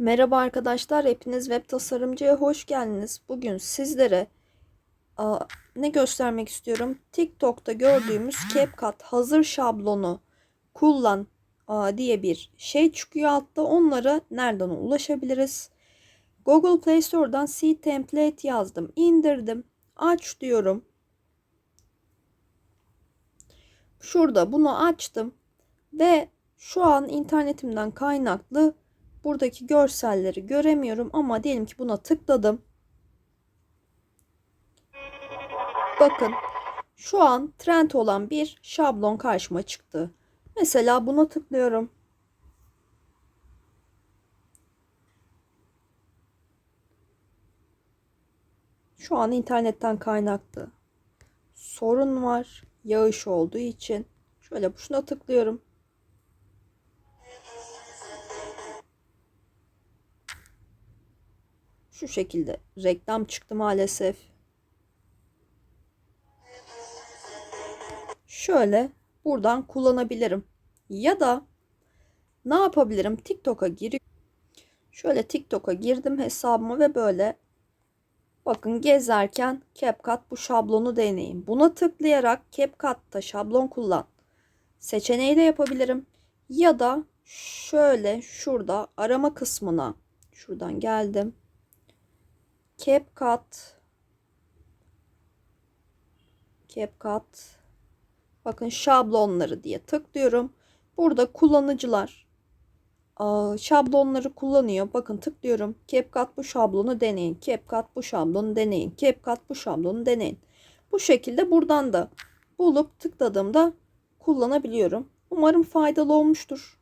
Merhaba arkadaşlar, hepiniz web tasarımcıya hoş geldiniz. Bugün sizlere aa, ne göstermek istiyorum? TikTok'ta gördüğümüz CapCut hazır şablonu kullan aa, diye bir şey çıkıyor altta. Onlara nereden ulaşabiliriz? Google Play Store'dan C template yazdım, indirdim, aç diyorum. Şurada bunu açtım ve şu an internetimden kaynaklı buradaki görselleri göremiyorum ama diyelim ki buna tıkladım. Bakın şu an trend olan bir şablon karşıma çıktı. Mesela buna tıklıyorum. Şu an internetten kaynaklı sorun var. Yağış olduğu için. Şöyle şuna tıklıyorum. Şu şekilde reklam çıktı maalesef. Şöyle buradan kullanabilirim. Ya da ne yapabilirim? TikTok'a gir. Şöyle TikTok'a girdim hesabıma ve böyle bakın gezerken CapCut bu şablonu deneyin. Buna tıklayarak CapCut'ta şablon kullan seçeneği de yapabilirim. Ya da şöyle şurada arama kısmına şuradan geldim. CapCut CapCut bakın şablonları diye tıklıyorum. Burada kullanıcılar şablonları kullanıyor. Bakın tıklıyorum. CapCut bu şablonu deneyin. CapCut bu şablonu deneyin. CapCut bu şablonu deneyin. Bu şekilde buradan da bulup tıkladığımda kullanabiliyorum. Umarım faydalı olmuştur.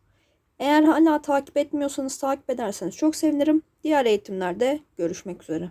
Eğer hala takip etmiyorsanız takip ederseniz çok sevinirim. Diğer eğitimlerde görüşmek üzere.